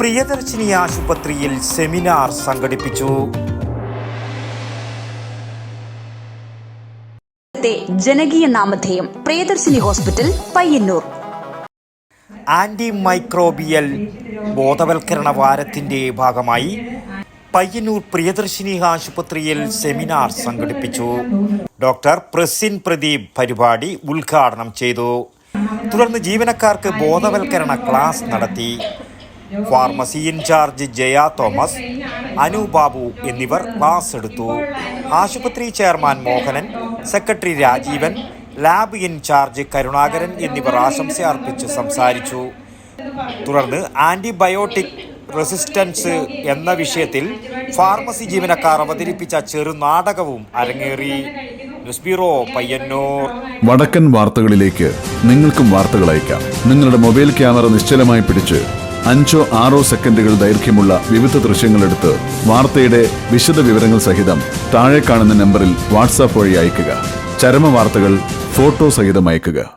പ്രിയദർശിനി ആശുപത്രിയിൽ സെമിനാർ സംഘടിപ്പിച്ചു. ജനകീയ നാമധേയം Priyadarshini hospital Payyanur. Anti microbial ബോധവൽക്കരണ വാരത്തിന്റെ ഭാഗമായി പയ്യന്നൂർ പ്രിയദർശിനി ആശുപത്രിയിൽ സെമിനാർ സംഘടിപ്പിച്ചു. ഡോക്ടർ പ്രസിൻ പ്രദീപ് പരിപാടി ഉദ്ഘാടനം ചെയ്തു. തുടർന്ന് ജീവനക്കാർക്ക് ബോധവൽക്കരണ ക്ലാസ് നടത്തി. ഫാർമസി ഇൻചാർജ് ജയ തോമസ് അനു ബാബു എന്നിവർ ക്ലാസ് എടുത്തു. ആശുപത്രി chairman Mohanan secretary Rajeevan lab incharge Karunakaran എന്നിവർ ആശംസ അർപ്പിച്ച് സംസാരിച്ചു. തുടർന്ന് ആന്റിബയോട്ടിക് റെസിസ്റ്റൻസ് എന്ന വിഷയത്തിൽ ഫാർമസി ജീവനക്കാർ അവതരിപ്പിച്ച ചെറുനാടകവും അരങ്ങേറി. ബ്യൂറോ പയ്യന്നൂർ. വടക്കൻ വാർത്തകളിലേക്ക് നിങ്ങൾക്കും വാർത്തകൾ അയക്കാം. നിങ്ങളുടെ മൊബൈൽ ക്യാമറ നിശ്ചലമായി പിടിച്ച് അഞ്ചോ ആറോ സെക്കൻഡുകൾ ദൈർഘ്യമുള്ള വിവിധ ദൃശ്യങ്ങളെടുത്ത് വാർത്തയുടെ വിശദ വിവരങ്ങൾ സഹിതം താഴെ കാണുന്ന നമ്പറിൽ വാട്സാപ്പ് വഴി അയക്കുക ചരമ വാർത്തകൾ ഫോട്ടോ സഹിതം അയയ്ക്കുക.